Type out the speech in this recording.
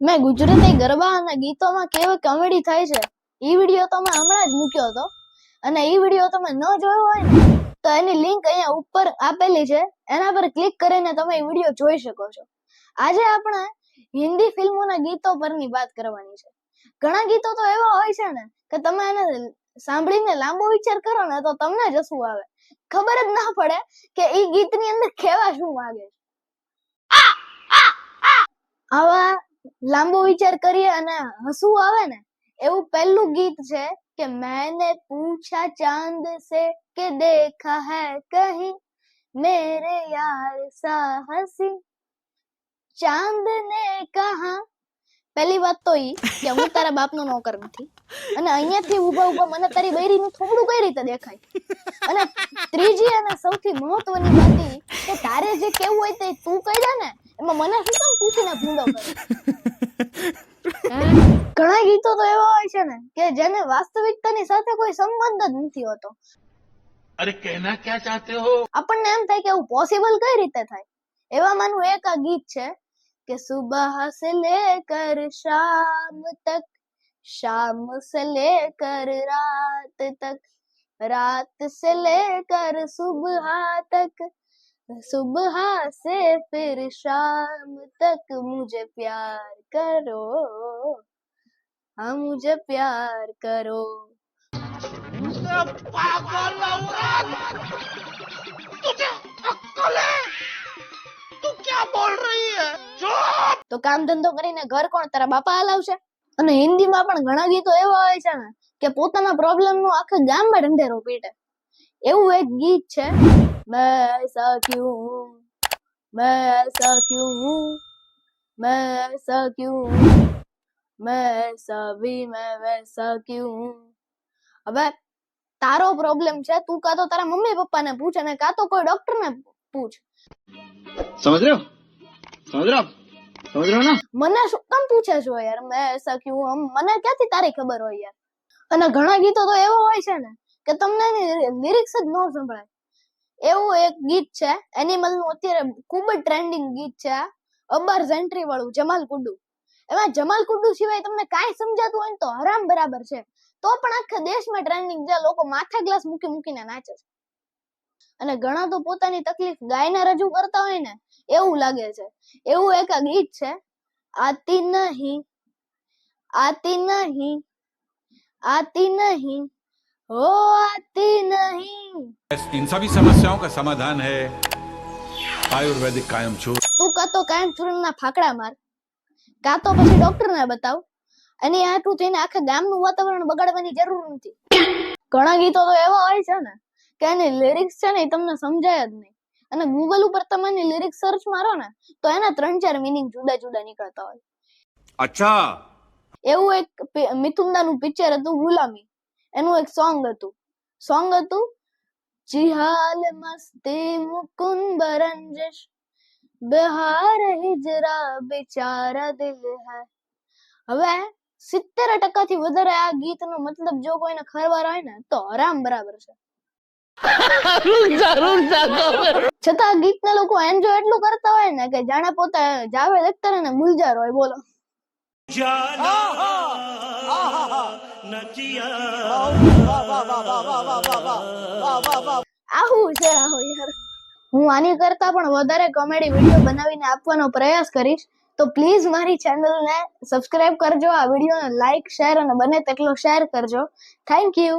મેં ગુજરાતી ગરબા અને ગીતોમાં કેવી કોમેડી થાય છે એ વીડિયો તો મેં હમણાં જ મૂક્યો હતો. અને એ વીડિયો તમે ન જોયો હોય ને, તો એની લિંક અહીંયા ઉપર આપેલી છે. એના પર ક્લિક કરીને તમે એ વીડિયો જોઈ શકો છો. આજે આપણે હિન્દી ફિલ્મોના ગીતો પરની વાત કરવાની છે. ઘણા ગીતો તો એવા હોય છે ને, કે તમે એને સાંભળીને લાંબો વિચાર કરો ને, તો તમને જ શું આવે. ખબર જ ના પડે કે એ ગીતની અંદર કેવા શું માગે છે. આવા લાંબો વિચાર કરીએ અને હસવું આવે ને એવું પહેલું ગીત છે કે मैंने पूछा चांद से कि देखा है कहीं मेरे यार सा हसी ચાંદ ને કહા પહેલી વાત તો ઈ કે હું તારા બાપનો નોકર નથી અને અહીંયાથી ઊભા ઊભા મને તારી બૈરીનું થોડું કઈ રીતે દેખાય અને ત્રીજી અને સૌથી મહત્વની વાત ઈ કે તારે જે કેવું હોય તે તું કહી દે ને એમાં મને શું કામ પૂછીને ભૂંડો ઘણા ગીતો તો એવા હોય છે ને કે જેને વાસ્તવિકતાની સાથે કોઈ સંબંધ જ નથી હોતો. અરે કહેના ક્યાં ચાહતે હો? આપણને એમ થાય કે એવું પોસિબલ કઈ રીતે થાય? એવા માનું એક આ ગીત છે કે સુબહ સે લેકર શામ તક શામ સે લેકર રાત તક રાત સે લેકર સુબહ તક. सुबह से फिर शाम तक मुझे प्यार करो हाँ मुझे प्यार करो पागल औरत तुझे अक्कल है तू क्या बोल रही है चुप તો કામ ધંધો કરીને ઘર કોણ તારા બાપા હલાવશે અને હિન્દીમાં પણ ઘણા ગીતો એવા હોય છે ને કે પોતાના પ્રોબ્લેમ નું આખા ગામમાં ઢંઢેરો પીટે એવું એક ગીત છે. મેં સક્યું હું મેં સક્યું હું મેં સક્યું હું મેં સવી મેં સક્યું હું. હવે તારો પ્રોબ્લેમ છે તું કાં તો તારા મમ્મી પપ્પા ને પૂછ અને કાં તો કોઈ ડોક્ટરને પૂછ. સમજ રહ્યો? મને શું કામ પૂછે છો યાર? મેં સક્યું મને ક્યાંથી તારી ખબર હોય યાર? અને ઘણા ગીતો તો એવા હોય છે ને કે તમને લિરિક્સ જ ન સંભળાય. એવું એક ગીત છે એનિમલનું અત્યારે ખૂબ જ ટ્રેન્ડિંગ ગીત છે અબર જેન્ટ્રી વાળું, જમાલ કુડુ. એમાં જમાલ કુડુ સિવાય તમને કાંઈ સમજાતું હોય ને તો હરામ બરાબર છે. તો પણ આખા દેશમાં ટ્રેન્ડિંગ છે, લોકો માથા ગ્લાસ મૂકી મૂકીને નાચે છે. અને ઘણા તો પોતાની તકલીફ ગાયને રજૂ કરતા હોય ને, એવું લાગે છે. એવું એક ગીત છે, આતી નહીં આતી નહીં આતી નહીં हो आती नहीं इन सभी समस्याओं का समाधान है आयुर्वेदिक कायम छोड़ તું કાં તો કાયમ ચૂર્ણના ફાકડા માર કાં તો પછી ડોક્ટર ને બતાવ એની આટલું થઈને આખા ગામનું વાતાવરણ બગાડવાની જરૂર નથી ઘણા ગીતો તો એવા હોય છે ને કે એની લિરિક્સ છે ને એ તમને સમજાય જ નહીં અને ગૂગલ ઉપર તમે એની લિરિક્સ સર્ચ મારો ને તો એના ત્રણ ચાર મિનિંગ જુદા જુદા નીકળતા હોય अच्छा એવું એક પી- મિથુંદાનું પિક્ચર હતું ગુલામી એનું એક સોંગ હતું. સોંગ હતું જિહાલ મસ્તી મુકુંદ રંજશ બહાર હિજરા બિચારા દિલ હૈ. હવે સિત્તેર ટકાથી વધારે આ ગીતનો મતલબ જો કોઈને ખરવાર હોય ને તો આરામ બરાબર છે. છતાં ગીત ને લોકો એન્જોય એટલું કરતા હોય ને કે જાણે પોતા જાવેદ અખ્તર અને ગુલજાર હોય બોલો. હું આની કરતા પણ વધારે કોમેડી વીડિયો બનાવીને આપવાનો પ્રયાસ કરીશ. તો પ્લીઝ મારી ચેનલને સબસ્ક્રાઇબ કરજો, આ વિડીયોને લાઇક શેર અને બને તેટલો શેર કરજો. Thank you